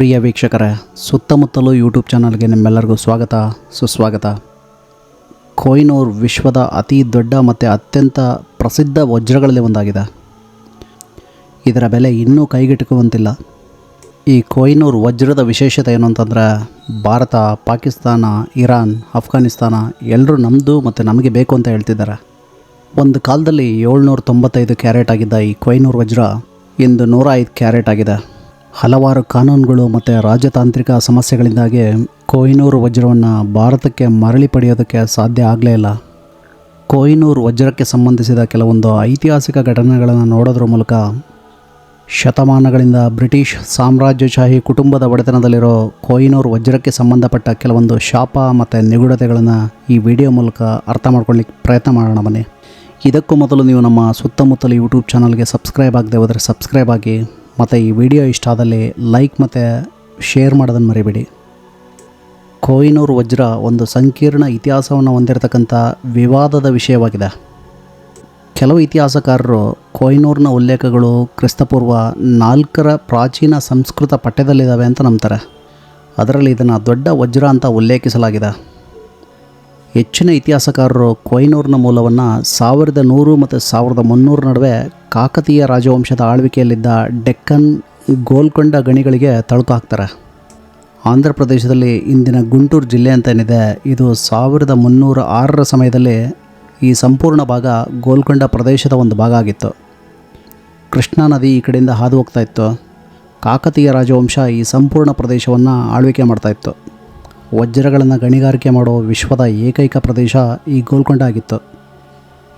ಪ್ರಿಯ ವೀಕ್ಷಕರೇ, ಸುತ್ತಮುತ್ತಲು ಯೂಟ್ಯೂಬ್ ಚಾನಲ್ಗೆ ನಿಮ್ಮೆಲ್ಲರಿಗೂ ಸ್ವಾಗತ, ಸುಸ್ವಾಗತ. ಕೊಯ್ನೂರ್ ವಿಶ್ವದ ಅತಿ ದೊಡ್ಡ ಮತ್ತು ಅತ್ಯಂತ ಪ್ರಸಿದ್ಧ ವಜ್ರಗಳಲ್ಲಿ ಒಂದಾಗಿದೆ. ಇದರ ಬೆಲೆ ಇನ್ನೂ ಕೈಗೆಟುಕುವಂತಿಲ್ಲ. ಈ ಕೊಯ್ನೂರ್ ವಜ್ರದ ವಿಶೇಷತೆ ಏನು ಅಂತಂದರೆ, ಭಾರತ, ಪಾಕಿಸ್ತಾನ, ಇರಾನ್ ಅಫ್ಘಾನಿಸ್ತಾನ ಎಲ್ಲರೂ ನಮ್ಮದು ಮತ್ತು ನಮಗೆ ಬೇಕು ಅಂತ ಹೇಳ್ತಿದ್ದಾರೆ. ಒಂದು ಕಾಲದಲ್ಲಿ ಏಳ್ನೂರ ತೊಂಬತ್ತೈದು ಕ್ಯಾರೆಟ್ ಆಗಿದ್ದ ಈ ಕೊಯ್ನೂರ್ ವಜ್ರ ಇಂದು ನೂರ ಐದು ಕ್ಯಾರೆಟ್ ಆಗಿದೆ. ಹಲವಾರು ಕಾನೂನುಗಳು ಮತ್ತು ರಾಜತಾಂತ್ರಿಕ ಸಮಸ್ಯೆಗಳಿಂದಾಗಿ ಕೊಹಿನೂರು ವಜ್ರವನ್ನು ಭಾರತಕ್ಕೆ ಮರಳಿ ಪಡೆಯೋದಕ್ಕೆ ಸಾಧ್ಯ ಆಗಲೇ ಇಲ್ಲ. ಕೊಹಿನೂರು ವಜ್ರಕ್ಕೆ ಸಂಬಂಧಿಸಿದ ಕೆಲವೊಂದು ಐತಿಹಾಸಿಕ ಘಟನೆಗಳನ್ನು ನೋಡೋದ್ರ ಮೂಲಕ ಶತಮಾನಗಳಿಂದ ಬ್ರಿಟಿಷ್ ಸಾಮ್ರಾಜ್ಯಶಾಹಿ ಕುಟುಂಬದ ಒಡೆತನದಲ್ಲಿರೋ ಕೊಹಿನೂರು ವಜ್ರಕ್ಕೆ ಸಂಬಂಧಪಟ್ಟ ಕೆಲವೊಂದು ಶಾಪ ಮತ್ತು ನಿಗೂಢತೆಗಳನ್ನು ಈ ವಿಡಿಯೋ ಮೂಲಕ ಅರ್ಥ ಮಾಡ್ಕೊಳ್ಳಿಕ್ಕೆ ಪ್ರಯತ್ನ ಮಾಡೋಣ ಬನ್ನಿ. ಇದಕ್ಕೂ ಮೊದಲು ನೀವು ನಮ್ಮ ಸುತ್ತಮುತ್ತಲ ಯೂಟ್ಯೂಬ್ ಚಾನಲ್ಗೆ ಸಬ್ಸ್ಕ್ರೈಬ್ ಆಗದೆ ಹೋದರೆ ಸಬ್ಸ್ಕ್ರೈಬ್ ಆಗಿ ಮತ್ತು ಈ ವಿಡಿಯೋ ಇಷ್ಟ ಆದಲ್ಲಿ ಲೈಕ್ ಮತ್ತು ಶೇರ್ ಮಾಡೋದನ್ನು ಮರಿಬೇಡಿ. ಕೋಯಿನೂರು ವಜ್ರ ಒಂದು ಸಂಕೀರ್ಣ ಇತಿಹಾಸವನ್ನು ಹೊಂದಿರತಕ್ಕಂಥ ವಿವಾದದ ವಿಷಯವಾಗಿದೆ. ಕೆಲವು ಇತಿಹಾಸಕಾರರು ಕೊಹಿನೂರಿನ ಉಲ್ಲೇಖಗಳು ಕ್ರಿಸ್ತಪೂರ್ವ ನಾಲ್ಕರ ಪ್ರಾಚೀನ ಸಂಸ್ಕೃತ ಪಠ್ಯದಲ್ಲಿದ್ದಾವೆ ಅಂತ ನಂಬ್ತಾರೆ. ಅದರಲ್ಲಿ ಇದನ್ನು ದೊಡ್ಡ ವಜ್ರ ಅಂತ ಉಲ್ಲೇಖಿಸಲಾಗಿದೆ. ಹೆಚ್ಚಿನ ಇತಿಹಾಸಕಾರರು ಕೊಯ್ನೂರಿನ ಮೂಲವನ್ನು ಸಾವಿರದ ನೂರು ಮತ್ತು ಸಾವಿರದ ಮುನ್ನೂರ ನಡುವೆ ಕಾಕತೀಯ ರಾಜವಂಶದ ಆಳ್ವಿಕೆಯಲ್ಲಿದ್ದ ಡೆಕ್ಕನ್ ಗೋಲ್ಕೊಂಡ ಗಣಿಗಳಿಗೆ ತಳುಕು ಹಾಕ್ತಾರೆ. ಆಂಧ್ರ ಪ್ರದೇಶದಲ್ಲಿ ಇಂದಿನ ಗುಂಟೂರು ಜಿಲ್ಲೆ ಅಂತ ಏನಿದೆ ಇದು ಸಾವಿರದ ಮುನ್ನೂರ ಆರರ ಸಮಯದಲ್ಲಿ ಈ ಸಂಪೂರ್ಣ ಭಾಗ ಗೋಲ್ಕೊಂಡ ಪ್ರದೇಶದ ಒಂದು ಭಾಗ ಆಗಿತ್ತು. ಕೃಷ್ಣಾ ನದಿ ಈ ಕಡೆಯಿಂದ ಹಾದು ಹೋಗ್ತಾ ಇತ್ತು. ಕಾಕತೀಯ ರಾಜವಂಶ ಈ ಸಂಪೂರ್ಣ ಪ್ರದೇಶವನ್ನು ಆಳ್ವಿಕೆ ಮಾಡ್ತಾ ಇತ್ತು. ವಜ್ರಗಳನ್ನು ಗಣಿಗಾರಿಕೆ ಮಾಡುವ ವಿಶ್ವದ ಏಕೈಕ ಪ್ರದೇಶ ಈ ಗೋಲ್ಕೊಂಡ ಆಗಿತ್ತು.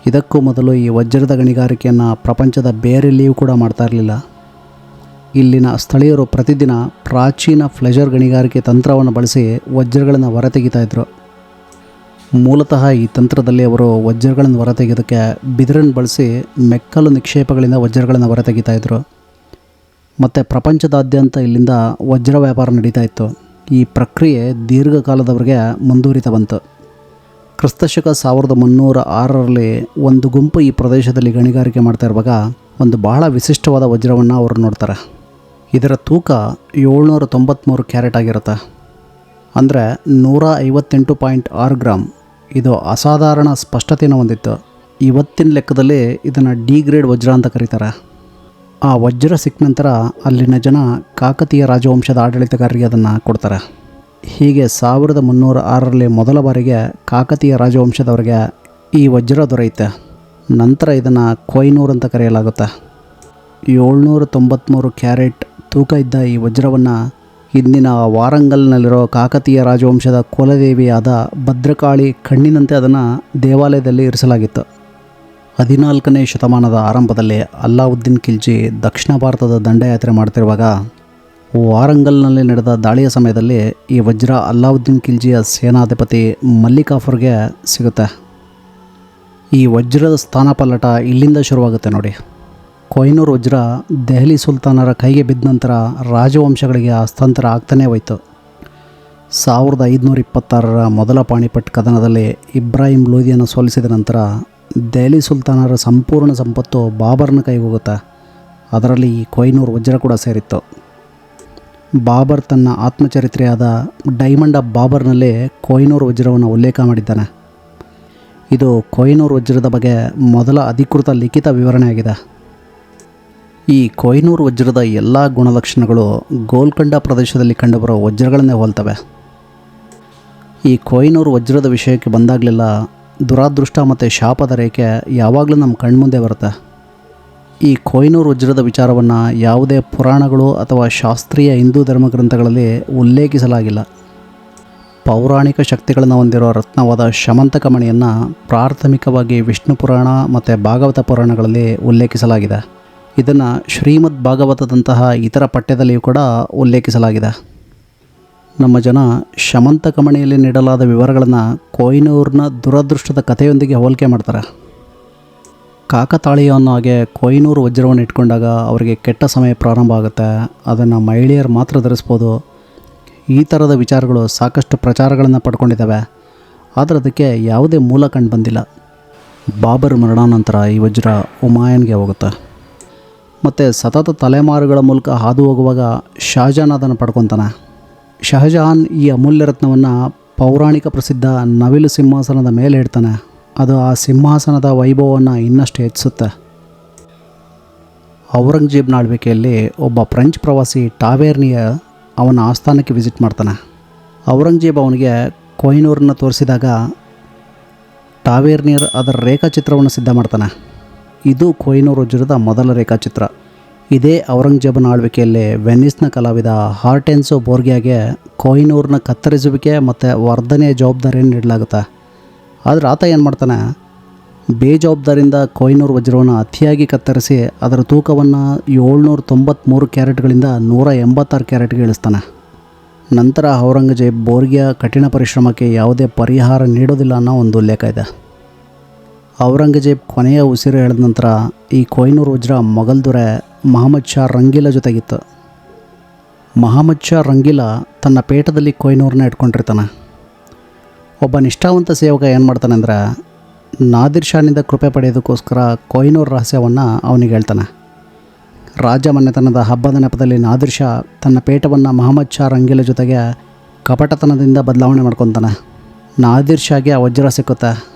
ಇದಕ್ಕೂ ಮೊದಲು ಈ ವಜ್ರದ ಗಣಿಗಾರಿಕೆಯನ್ನು ಪ್ರಪಂಚದ ಬೇರೆಲ್ಲಿಯೂ ಕೂಡ ಮಾಡ್ತಾ ಇರಲಿಲ್ಲ. ಇಲ್ಲಿನ ಸ್ಥಳೀಯರು ಪ್ರತಿದಿನ ಪ್ರಾಚೀನ ಫ್ಲೆಜರ್ ಗಣಿಗಾರಿಕೆ ತಂತ್ರವನ್ನು ಬಳಸಿ ವಜ್ರಗಳನ್ನು ಹೊರತೆಗಿತಾ ಇದ್ದರು ಮೂಲತಃ ಈ ತಂತ್ರದಲ್ಲಿ ಅವರು ವಜ್ರಗಳನ್ನು ಹೊರತೆಗೆಯೋದಕ್ಕೆ ಬಿದಿರನ್ನು ಬಳಸಿ ಮೆಕ್ಕಲು ನಿಕ್ಷೇಪಗಳಿಂದ ವಜ್ರಗಳನ್ನು ಹೊರತೆಗಿತಾ ಇದ್ದರು ಮತ್ತು ಪ್ರಪಂಚದಾದ್ಯಂತ ಇಲ್ಲಿಂದ ವಜ್ರ ವ್ಯಾಪಾರ ನಡೀತಾ ಇತ್ತು. ಈ ಪ್ರಕ್ರಿಯೆ ದೀರ್ಘಕಾಲದವರೆಗೆ ಮುಂದುವರಿತ ಬಂತು. ಕ್ರಿಸ್ತಶಕ ಸಾವಿರದ ಮುನ್ನೂರ ಆರರಲ್ಲಿ ಒಂದು ಗುಂಪು ಈ ಪ್ರದೇಶದಲ್ಲಿ ಗಣಿಗಾರಿಕೆ ಮಾಡ್ತಾ ಇರುವಾಗ ಒಂದು ಬಹಳ ವಿಶಿಷ್ಟವಾದ ವಜ್ರವನ್ನು ಅವರು ನೋಡ್ತಾರೆ. ಇದರ ತೂಕ ಏಳ್ನೂರ ತೊಂಬತ್ತ್ಮೂರು ಕ್ಯಾರೆಟ್ ಆಗಿರುತ್ತೆ. ಅಂದರೆ ನೂರ ಐವತ್ತೆಂಟು ಪಾಯಿಂಟ್ ಆರು ಗ್ರಾಮ್ ಇದು ಅಸಾಧಾರಣ ಸ್ಪಷ್ಟತೆಯನ್ನು ಹೊಂದಿತ್ತು. ಇವತ್ತಿನ ಲೆಕ್ಕದಲ್ಲಿ ಇದನ್ನು ಡಿ ಗ್ರೇಡ್ ವಜ್ರ ಅಂತ ಕರೀತಾರೆ. ಆ ವಜ್ರ ಸಿಕ್ಕ ನಂತರ ಅಲ್ಲಿನ ಜನ ಕಾಕತೀಯ ರಾಜವಂಶದ ಆಡಳಿತಗಾರರಿಗೆ ಅದನ್ನು ಕೊಡ್ತಾರೆ. ಹೀಗೆ ಸಾವಿರದ ಮುನ್ನೂರ ಆರರಲ್ಲಿ ಮೊದಲ ಬಾರಿಗೆ ಕಾಕತೀಯ ರಾಜವಂಶದವರಿಗೆ ಈ ವಜ್ರ ದೊರೆಯುತ್ತೆ. ನಂತರ ಇದನ್ನು ಕೊಯ್ನೂರ್ ಅಂತ ಕರೆಯಲಾಗುತ್ತೆ. ಏಳ್ನೂರ ತೊಂಬತ್ತ್ಮೂರು ಕ್ಯಾರೆಟ್ ತೂಕ ಇದ್ದ ಈ ವಜ್ರವನ್ನು ಇಂದಿನ ವಾರಂಗಲ್ನಲ್ಲಿರೋ ಕಾಕತೀಯ ರಾಜವಂಶದ ಕುಲದೇವಿಯಾದ ಭದ್ರಕಾಳಿ ಕಣ್ಣಿನಂತೆ ಅದನ್ನು ದೇವಾಲಯದಲ್ಲಿ ಇರಿಸಲಾಗಿತ್ತು. ಹದಿನಾಲ್ಕನೇ ಶತಮಾನದ ಆರಂಭದಲ್ಲಿ ಅಲ್ಲಾವುದ್ದೀನ್ ಖಿಲ್ಜಿ ದಕ್ಷಿಣ ಭಾರತದ ದಂಡಯಾತ್ರೆ ಮಾಡ್ತಿರುವಾಗ ವಾರಂಗಲ್ನಲ್ಲಿ ನಡೆದ ದಾಳಿಯ ಸಮಯದಲ್ಲಿ ಈ ವಜ್ರ ಅಲ್ಲಾವುದ್ದೀನ್ ಖಿಲ್ಜಿಯ ಸೇನಾಧಿಪತಿ ಮಲ್ಲಿಕಾಫರ್ಗೆ ಸಿಗುತ್ತೆ. ಈ ವಜ್ರದ ಸ್ಥಾನಪಲ್ಲಟ ಇಲ್ಲಿಂದ ಶುರುವಾಗುತ್ತೆ ನೋಡಿ. ಕೊಯ್ನೂರ್ ವಜ್ರ ದೆಹಲಿ ಸುಲ್ತಾನರ ಕೈಗೆ ಬಿದ್ದ ನಂತರ ರಾಜವಂಶಗಳಿಗೆ ಹಸ್ತಾಂತರ ಆಗ್ತಾನೇ ಹೋಯಿತು. ಸಾವಿರದ ಐದುನೂರ ಇಪ್ಪತ್ತಾರರ ಮೊದಲ ಪಾಣಿಪಟ್ ಕದನದಲ್ಲಿ ಇಬ್ರಾಹಿಂ ಲೋಧಿಯನ್ನು ಸೋಲಿಸಿದ ನಂತರ ದೆಹಲಿ ಸುಲ್ತಾನರ ಸಂಪೂರ್ಣ ಸಂಪತ್ತು ಬಾಬರ್ನ ಕೈಗೆ ಹೋಗುತ್ತಾ ಅದರಲ್ಲಿ ಈ ಕೊಯ್ನೂರ್ ವಜ್ರ ಕೂಡ ಸೇರಿತ್ತು. ಬಾಬರ್ ತನ್ನ ಆತ್ಮಚರಿತ್ರೆಯಾದ ಡೈಮಂಡ್ ಆಫ್ ಬಾಬರ್ನಲ್ಲಿ ಕೊಯ್ನೂರ್ ವಜ್ರವನ್ನು ಉಲ್ಲೇಖ ಮಾಡಿದ್ದಾನೆ. ಇದು ಕೊಯ್ನೂರ್ ವಜ್ರದ ಬಗ್ಗೆ ಮೊದಲ ಅಧಿಕೃತ ಲಿಖಿತ ವಿವರಣೆಯಾಗಿದೆ. ಈ ಕೊಯ್ನೂರ್ ವಜ್ರದ ಎಲ್ಲ ಗುಣಲಕ್ಷಣಗಳು ಗೋಲ್ಕಂಡ ಪ್ರದೇಶದಲ್ಲಿ ಕಂಡುಬರುವ ವಜ್ರಗಳನ್ನೇ ಹೋಲ್ತವೆ. ಈ ಕೊಯ್ನೂರ್ ವಜ್ರದ ವಿಷಯಕ್ಕೆ ಬಂದಾಗಲೆಲ್ಲ ದುರಾದೃಷ್ಟ ಮತ್ತು ಶಾಪದ ರೇಖೆ ಯಾವಾಗಲೂ ನಮ್ಮ ಕಣ್ಮುಂದೆ ಬರುತ್ತೆ. ಈ ಕೊಯ್ನೂರು ವಜ್ರದ ವಿಚಾರವನ್ನು ಯಾವುದೇ ಪುರಾಣಗಳು ಅಥವಾ ಶಾಸ್ತ್ರೀಯ ಹಿಂದೂ ಧರ್ಮ ಗ್ರಂಥಗಳಲ್ಲಿ ಉಲ್ಲೇಖಿಸಲಾಗಿಲ್ಲ. ಪೌರಾಣಿಕ ಶಕ್ತಿಗಳನ್ನು ಹೊಂದಿರುವ ರತ್ನವಾದ ಶಮಂತಕ ಮಣಿಯನ್ನು ಪ್ರಾಥಮಿಕವಾಗಿ ವಿಷ್ಣು ಪುರಾಣ ಮತ್ತು ಭಾಗವತ ಪುರಾಣಗಳಲ್ಲಿ ಉಲ್ಲೇಖಿಸಲಾಗಿದೆ. ಇದನ್ನು ಶ್ರೀಮದ್ ಭಾಗವತದಂತಹ ಇತರ ಪಠ್ಯದಲ್ಲಿಯೂ ಕೂಡ ಉಲ್ಲೇಖಿಸಲಾಗಿದೆ. ನಮ್ಮ ಜನ ಶಮಂತ ಕಮಣಿಯಲ್ಲಿ ನೀಡಲಾದ ವಿವರಗಳನ್ನು ಕೊಯ್ನೂರಿನ ದುರದೃಷ್ಟದ ಕಥೆಯೊಂದಿಗೆ ಹೋಲಿಕೆ ಮಾಡ್ತಾರೆ. ಕಾಕತಾಳೀಯ ಅನ್ನೋ ಹಾಗೆ ಕೊಯ್ನೂರು ವಜ್ರವನ್ನು ಇಟ್ಕೊಂಡಾಗ ಅವರಿಗೆ ಕೆಟ್ಟ ಸಮಯ ಪ್ರಾರಂಭ ಆಗುತ್ತೆ. ಅದನ್ನು ಮಹಿಳೆಯರು ಮಾತ್ರ ಧರಿಸ್ಬೋದು. ಈ ಥರದ ವಿಚಾರಗಳು ಸಾಕಷ್ಟು ಪ್ರಚಾರಗಳನ್ನು ಪಡ್ಕೊಂಡಿದ್ದಾವೆ. ಆದರೆ ಅದಕ್ಕೆ ಯಾವುದೇ ಮೂಲ ಕಂಡು ಬಂದಿಲ್ಲ. ಬಾಬರ್ ಮರಣಾನಂತರ ಈ ವಜ್ರ ಹುಮಾಯನ್ಗೆ ಹೋಗುತ್ತೆ. ಮತ್ತು ಸತತ ತಲೆಮಾರುಗಳ ಮೂಲಕ ಹಾದು ಹೋಗುವಾಗ ಶಾಜಾನ್ ಅದನ್ನು ಪಡ್ಕೊತಾನೆ. ಶಹಜಹಾನ್ ಈ ಅಮೂಲ್ಯ ರತ್ನವನ್ನು ಪೌರಾಣಿಕ ಪ್ರಸಿದ್ಧ ನವಿಲು ಸಿಂಹಾಸನದ ಮೇಲೆ ಇಡ್ತಾನೆ. ಅದು ಆ ಸಿಂಹಾಸನದ ವೈಭವವನ್ನು ಇನ್ನಷ್ಟು ಹೆಚ್ಚಿಸುತ್ತೆ. ಔರಂಗಜೇಬ್ನ ಆಳ್ವಿಕೆಯಲ್ಲಿ ಒಬ್ಬ ಫ್ರೆಂಚ್ ಪ್ರವಾಸಿ ಟಾವೇರ್ನಿಯ ಅವನ ಆಸ್ಥಾನಕ್ಕೆ ವಿಸಿಟ್ ಮಾಡ್ತಾನೆ. ಔರಂಗಜೇಬ್ ಅವನಿಗೆ ಕೊಯ್ನೂರನ್ನು ತೋರಿಸಿದಾಗ ಟಾವೇರ್ನಿಯರ್ ಅದರ ರೇಖಾಚಿತ್ರವನ್ನು ಸಿದ್ಧ ಮಾಡ್ತಾನೆ. ಇದು ಕೊಯ್ನೂರು ವಜ್ರದ ಮೊದಲ ರೇಖಾಚಿತ್ರ. ಇದೇ ಔರಂಗಜೇಬನ ಆಳ್ವಿಕೆಯಲ್ಲಿ ವೆನಿಸ್ನ ಕಲಾವಿದ ಹಾರ್ಟೆನ್ಸೋ ಬೋರ್ಗಿಯಾಗೆ ಕೊಹಿನೂರ್ನ ಕತ್ತರಿಸುವಿಕೆ ಮತ್ತು ವರ್ಧನೆಯ ಜವಾಬ್ದಾರಿಯನ್ನು ನೀಡಲಾಗುತ್ತೆ. ಆದರೆ ಆತ ಏನು ಮಾಡ್ತಾನೆ? ಬೇಜವಾಬ್ದಾರಿಯಿಂದ ಕೊಹಿನೂರ್ ವಜ್ರವನ್ನು ಅತಿಯಾಗಿ ಕತ್ತರಿಸಿ ಅದರ ತೂಕವನ್ನು ಏಳ್ನೂರ ತೊಂಬತ್ತ್ಮೂರು ಕ್ಯಾರೆಟ್ಗಳಿಂದ ನೂರ ಎಂಬತ್ತಾರು ಕ್ಯಾರೆಟ್ಗೆ ಇಳಿಸ್ತಾನೆ. ನಂತರ ಔರಂಗಜೇಬ್ ಬೋರ್ಗಿಯ ಕಠಿಣ ಪರಿಶ್ರಮಕ್ಕೆ ಯಾವುದೇ ಪರಿಹಾರ ನೀಡೋದಿಲ್ಲ ಅನ್ನೋ ಒಂದು ಉಲ್ಲೇಖ ಇದೆ. ಔರಂಗಜೇಬ್ ಕೊನೆಯ ಉಸಿರು ಎಳೆದ ನಂತರ ಈ ಕೊಯ್ನೂರ್ ವಜ್ರ ಮೊಘಲ್ ದೊರೆ ಮಹಮ್ಮದ್ ಶಾ ರಂಗಿಲ ಜೊತೆಗಿತ್ತು. ಮಹಮ್ಮದ್ ಶಾ ರಂಗಿಲ ತನ್ನ ಪೇಟದಲ್ಲಿ ಕೊಯ್ನೂರನ್ನ ಇಟ್ಕೊಂಡಿರ್ತಾನೆ. ಒಬ್ಬ ನಿಷ್ಠಾವಂತ ಸೇವಕ ಏನು ಮಾಡ್ತಾನೆ ಅಂದರೆ ನಾದಿರ್ ಶಾನಿಂದ ಕೃಪೆ ಪಡೆಯೋದಕ್ಕೋಸ್ಕರ ಕೊಯ್ನೂರ್ ರಹಸ್ಯವನ್ನು ಅವನಿಗೆ ಹೇಳ್ತಾನೆ. ರಾಜ ಮನೆತನದ ಹಬ್ಬದ ನೆಪದಲ್ಲಿ ನಾದಿರ್ ಶಾ ತನ್ನ ಪೇಟವನ್ನು ಮಹಮ್ಮದ್ ಶಾ ರಂಗಿಲ ಜೊತೆಗೆ ಕಪಟತನದಿಂದ ಬದಲಾವಣೆ ಮಾಡ್ಕೊತಾನೆ. ನಾದಿರ್ ಶಾಗೆ ಆ ವಜ್ರ ಸಿಕ್ಕುತ್ತೆ.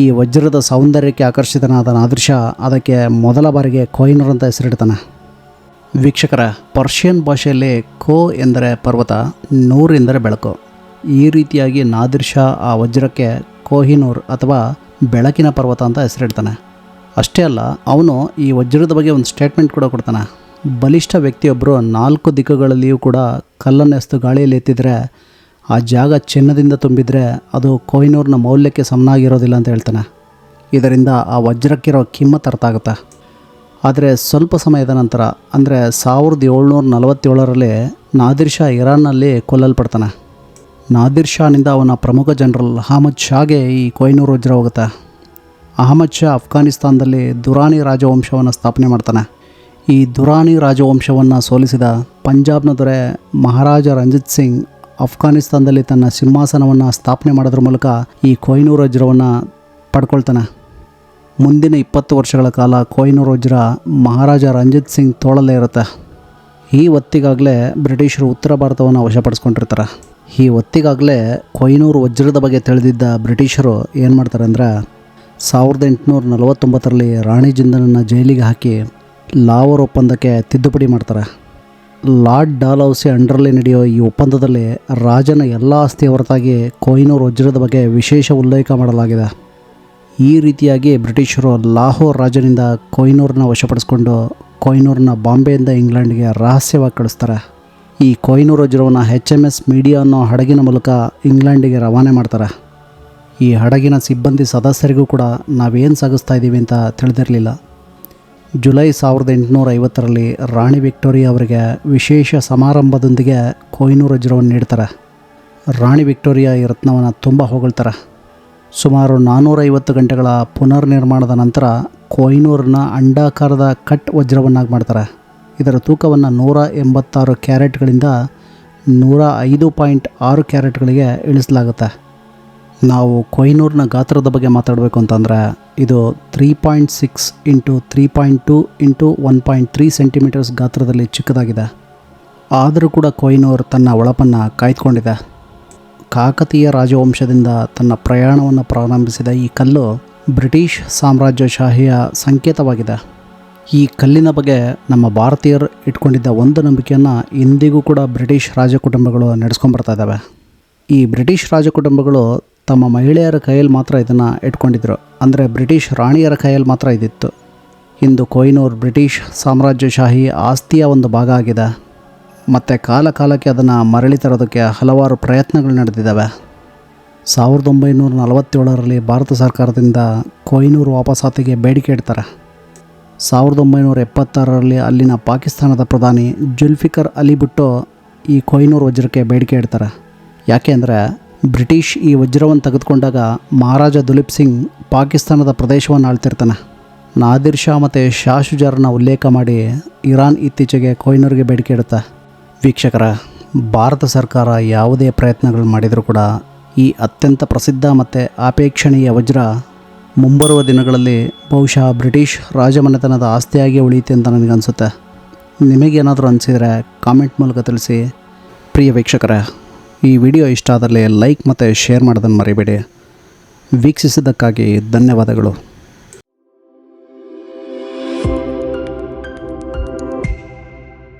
ಈ ವಜ್ರದ ಸೌಂದರ್ಯಕ್ಕೆ ಆಕರ್ಷಿತನಾದ ನಾದೃಶ ಅದಕ್ಕೆ ಮೊದಲ ಬಾರಿಗೆ ಕೊಹಿನೂರ್ ಅಂತ ಹೆಸರಿಡ್ತಾನೆ. ವೀಕ್ಷಕರ, ಪರ್ಷಿಯನ್ ಭಾಷೆಯಲ್ಲಿ ಕೋ ಎಂದರೆ ಪರ್ವತ, ನೂರ್ ಎಂದರೆ ಬೆಳಕು. ಈ ರೀತಿಯಾಗಿ ನಾದಿರ್ ಶಾ ಆ ವಜ್ರಕ್ಕೆ ಕೋಹಿನೂರ್ ಅಥವಾ ಬೆಳಕಿನ ಪರ್ವತ ಅಂತ ಹೆಸರಿಡ್ತಾನೆ. ಅಷ್ಟೇ ಅಲ್ಲ, ಅವನು ಈ ವಜ್ರದ ಬಗ್ಗೆ ಒಂದು ಸ್ಟೇಟ್ಮೆಂಟ್ ಕೂಡ ಕೊಡ್ತಾನೆ. ಬಲಿಷ್ಠ ವ್ಯಕ್ತಿಯೊಬ್ಬರು ನಾಲ್ಕು ದಿಕ್ಕುಗಳಲ್ಲಿಯೂ ಕೂಡ ಕಲ್ಲನ್ನು ಎಸ್ತು ಗಾಳಿಯಲ್ಲಿ ಎತ್ತಿದರೆ ಆ ಜಾಗ ಚಿನ್ನದಿಂದ ತುಂಬಿದರೆ ಅದು ಕೊಹಿನೂರ್ನ ಮೌಲ್ಯಕ್ಕೆ ಸಮನಾಗಿರೋದಿಲ್ಲ ಅಂತ ಹೇಳ್ತಾನೆ. ಇದರಿಂದ ಆ ವಜ್ರಕ್ಕಿರೋ ಕಿಮ್ಮತ್ ಅರ್ಥ ಆಗುತ್ತೆ? ಆದರೆ ಸ್ವಲ್ಪ ಸಮಯದ ನಂತರ, ಅಂದರೆ ಸಾವಿರದ ಏಳ್ನೂರ ನಲವತ್ತೇಳರಲ್ಲಿ ನಾದಿರ್ ಶಾ ಇರಾನ್ನಲ್ಲಿ ಕೊಲ್ಲಲ್ಪಡ್ತಾನೆ. ನಾದಿರ್ ಶಾನಿಂದ ಅವನ ಪ್ರಮುಖ ಜನರಲ್ ಅಹಮದ್ ಶಾಗೆ ಈ ಕೊಹಿನೂರ್ ವಜ್ರ ಹೋಗುತ್ತೆ? ಅಹಮದ್ ಶಾ ಅಫ್ಘಾನಿಸ್ತಾನದಲ್ಲಿ ದುರಾನಿ ರಾಜವಂಶವನ್ನು ಸ್ಥಾಪನೆ ಮಾಡ್ತಾನೆ. ಈ ದುರಾನಿ ರಾಜವಂಶವನ್ನು ಸೋಲಿಸಿದ ಪಂಜಾಬ್ನ ದೊರೆ ಮಹಾರಾಜ ರಂಜಿತ್ ಸಿಂಗ್ ಅಫ್ಘಾನಿಸ್ತಾನದಲ್ಲಿ ತನ್ನ ಸಿಂಹಾಸನವನ್ನು ಸ್ಥಾಪನೆ ಮಾಡೋದ್ರ ಮೂಲಕ ಈ ಕೊಯ್ನೂರ್ ವಜ್ರವನ್ನು ಪಡ್ಕೊಳ್ತಾನೆ. ಮುಂದಿನ ಇಪ್ಪತ್ತು ವರ್ಷಗಳ ಕಾಲ ಕೊಯ್ನೂರ್ ವಜ್ರ ಮಹಾರಾಜ ರಂಜಿತ್ ಸಿಂಗ್ ತೋಳಲ್ಲೇ ಇರುತ್ತೆ. ಈ ಹೊತ್ತಿಗಾಗಲೇ ಬ್ರಿಟಿಷರು ಉತ್ತರ ಭಾರತವನ್ನು ವಶಪಡಿಸ್ಕೊಂಡಿರ್ತಾರೆ. ಈ ಹೊತ್ತಿಗಾಗಲೇ ಕೊಯ್ನೂರು ವಜ್ರದ ಬಗ್ಗೆ ತಿಳಿದಿದ್ದ ಬ್ರಿಟಿಷರು ಏನು ಮಾಡ್ತಾರೆ ಅಂದರೆ, ಸಾವಿರದ ಎಂಟುನೂರ ನಲವತ್ತೊಂಬತ್ತರಲ್ಲಿ ರಾಣಿ ಜಿಂದನನ್ನು ಜೈಲಿಗೆ ಹಾಕಿ ಲಾವರ್ ಒಪ್ಪಂದಕ್ಕೆ ತಿದ್ದುಪಡಿ ಮಾಡ್ತಾರೆ. ಲಾರ್ಡ್ ಡಾಲೌಸಿ ಅಂಡರ್ಲಿ ನಡೆಯುವ ಈ ಒಪ್ಪಂದದಲ್ಲಿ ರಾಜನ ಎಲ್ಲ ಆಸ್ತಿಯ ಹೊರತಾಗಿ ಕೊಹಿನೂರ್ ವಜ್ರದ ಬಗ್ಗೆ ವಿಶೇಷ ಉಲ್ಲೇಖ ಮಾಡಲಾಗಿದೆ. ಈ ರೀತಿಯಾಗಿ ಬ್ರಿಟಿಷರು ಲಾಹೋರ್ ರಾಜನಿಂದ ಕೊಹಿನೂರನ್ನ ವಶಪಡಿಸ್ಕೊಂಡು ಕೊಹಿನೂರನ್ನ ಬಾಂಬೆಯಿಂದ ಇಂಗ್ಲೆಂಡ್ಗೆ ರಹಸ್ಯವಾಗಿ ಕಳಿಸ್ತಾರೆ. ಈ ಕೊಹಿನೂರ್ ವಜ್ರವನ್ನು ಎಚ್ ಎಂ ಎಸ್ ಮೀಡಿಯಾ ಅನ್ನೋ ಹಡಗಿನ ಮೂಲಕ ಇಂಗ್ಲೆಂಡಿಗೆ ರವಾನೆ ಮಾಡ್ತಾರೆ. ಈ ಹಡಗಿನ ಸಿಬ್ಬಂದಿ ಸದಸ್ಯರಿಗೂ ಕೂಡ ನಾವೇನು ಸಾಗಿಸ್ತಾ ಇದ್ದೀವಿ ಅಂತ ತಿಳಿದಿರಲಿಲ್ಲ. ಜುಲೈ ಸಾವಿರದ ಎಂಟುನೂರ ಐವತ್ತರಲ್ಲಿ ರಾಣಿ ವಿಕ್ಟೋರಿಯಾ ಅವರಿಗೆ ವಿಶೇಷ ಸಮಾರಂಭದೊಂದಿಗೆ ಕೊಯ್ನೂರ ವಜ್ರವನ್ನು ನೀಡ್ತಾರೆ. ರಾಣಿ ವಿಕ್ಟೋರಿಯಾ ಈ ರತ್ನವನ್ನು ತುಂಬ ಹೊಗಳ್ತಾರೆ. ಸುಮಾರು ನಾನ್ನೂರೈವತ್ತು ಗಂಟೆಗಳ ಪುನರ್ನಿರ್ಮಾಣದ ನಂತರ ಕೊಯ್ನೂರನ್ನ ಅಂಡಾಕಾರದ ಕಟ್ ವಜ್ರವನ್ನಾಗಿ ಮಾಡ್ತಾರೆ. ಇದರ ತೂಕವನ್ನು ನೂರ ಎಂಬತ್ತಾರು ಕ್ಯಾರೆಟ್ಗಳಿಂದ ನೂರ ಐದು ಪಾಯಿಂಟ್ ಆರು ಕ್ಯಾರೆಟ್ಗಳಿಗೆ ಇಳಿಸಲಾಗುತ್ತೆ. ನಾವು ಕೊಯ್ನೂರ್ನ ಗಾತ್ರದ ಬಗ್ಗೆ ಮಾತಾಡಬೇಕು ಅಂತಂದರೆ ಇದು three point six into three point two into one point three centimetres ಗಾತ್ರದಲ್ಲಿ ಚಿಕ್ಕದಾಗಿದೆ. ಆದರೂ ಕೂಡ ಕೊಯ್ನೂರ್ ತನ್ನ ಒಳಪನ್ನು ಕಾಯ್ದುಕೊಂಡಿದೆ. ಕಾಕತೀಯ ರಾಜವಂಶದಿಂದ ತನ್ನ ಪ್ರಯಾಣವನ್ನು ಪ್ರಾರಂಭಿಸಿದ ಈ ಕಲ್ಲು ಬ್ರಿಟಿಷ್ ಸಾಮ್ರಾಜ್ಯಶಾಹಿಯ ಸಂಕೇತವಾಗಿದೆ. ಈ ಕಲ್ಲಿನ ಬಗ್ಗೆ ನಮ್ಮ ಭಾರತೀಯರು ಇಟ್ಕೊಂಡಿದ್ದ ಒಂದು ನಂಬಿಕೆಯನ್ನು ಇಂದಿಗೂ ಕೂಡ ಬ್ರಿಟಿಷ್ ರಾಜಕುಟುಂಬಗಳು ನಡೆಸ್ಕೊಂಬರ್ತಾ ಇದ್ದಾವೆ ಈ ಬ್ರಿಟಿಷ್ ರಾಜಕುಟುಂಬಗಳು ತಮ್ಮ ಮಹಿಳೆಯರ ಕೈಯಲ್ಲಿ ಮಾತ್ರ ಇದನ್ನು ಇಟ್ಕೊಂಡಿದ್ರು. ಅಂದರೆ ಬ್ರಿಟಿಷ್ ರಾಣಿಯರ ಕೈಯಲ್ಲಿ ಮಾತ್ರ ಇದಿತ್ತು. ಇಂದು ಕೊಯ್ನೂರ್ ಬ್ರಿಟಿಷ್ ಸಾಮ್ರಾಜ್ಯಶಾಹಿ ಆಸ್ತಿಯ ಒಂದು ಭಾಗ ಆಗಿದೆ. ಮತ್ತು ಕಾಲ ಕಾಲಕ್ಕೆ ಅದನ್ನು ಮರಳಿ ತರೋದಕ್ಕೆ ಹಲವಾರು ಪ್ರಯತ್ನಗಳು ನಡೆದಿದ್ದಾವೆ. ಸಾವಿರದ ಒಂಬೈನೂರ ನಲವತ್ತೇಳರಲ್ಲಿ ಭಾರತ ಸರ್ಕಾರದಿಂದ ಕೊಯ್ನೂರು ವಾಪಸಾತಿಗೆ ಬೇಡಿಕೆ ಇಡ್ತಾರೆ. ಸಾವಿರದ ಒಂಬೈನೂರ ಎಪ್ಪತ್ತಾರರಲ್ಲಿ ಅಲ್ಲಿನ ಪಾಕಿಸ್ತಾನದ ಪ್ರಧಾನಿ ಜುಲ್ಫಿಕರ್ ಅಲಿ ಬಿಟ್ಟು ಈ ಕೊಯ್ನೂರು ವಜ್ರಕ್ಕೆ ಬೇಡಿಕೆ ಇಡ್ತಾರೆ. ಯಾಕೆ ಅಂದರೆ ಬ್ರಿಟಿಷ್ ಈ ವಜ್ರವನ್ನು ತೆಗೆದುಕೊಂಡಾಗ ಮಹಾರಾಜ ದುಲೀಪ್ ಸಿಂಗ್ ಪಾಕಿಸ್ತಾನದ ಪ್ರದೇಶವನ್ನು ಆಳ್ತಿರ್ತಾನೆ. ನಾದಿರ್ ಶಾ ಮತ್ತು ಶಾ ಶುಜಾರನ್ನ ಉಲ್ಲೇಖ ಮಾಡಿ ಇರಾನ್ ಇತ್ತೀಚೆಗೆ ಕೊಹ್ನೂರಿಗೆ ಬೇಡಿಕೆ ಇಡುತ್ತೆ. ವೀಕ್ಷಕರ, ಭಾರತ ಸರ್ಕಾರ ಯಾವುದೇ ಪ್ರಯತ್ನಗಳು ಮಾಡಿದರೂ ಕೂಡ ಈ ಅತ್ಯಂತ ಪ್ರಸಿದ್ಧ ಮತ್ತು ಅಪೇಕ್ಷಣೀಯ ವಜ್ರ ಮುಂಬರುವ ದಿನಗಳಲ್ಲಿ ಬಹುಶಃ ಬ್ರಿಟಿಷ್ ರಾಜಮನೆತನದ ಆಸ್ತಿಯಾಗಿ ಉಳಿಯುತ್ತೆ ಅಂತ ನನಗನ್ಸುತ್ತೆ ನಿಮಗೇನಾದರೂ ಅನಿಸಿದರೆ ಕಾಮೆಂಟ್ ಮೂಲಕ ತಿಳಿಸಿ. ಪ್ರಿಯ ವೀಕ್ಷಕರೇ ಈ ವಿಡಿಯೋ ಇಷ್ಟ ಆದಲ್ಲಿ ಲೈಕ್ ಮತ್ತು ಶೇರ್ ಮಾಡೋದನ್ನು ಮರಿಬೇಡಿ. ವೀಕ್ಷಿಸಿದ್ದಕ್ಕಾಗಿ ಧನ್ಯವಾದಗಳು.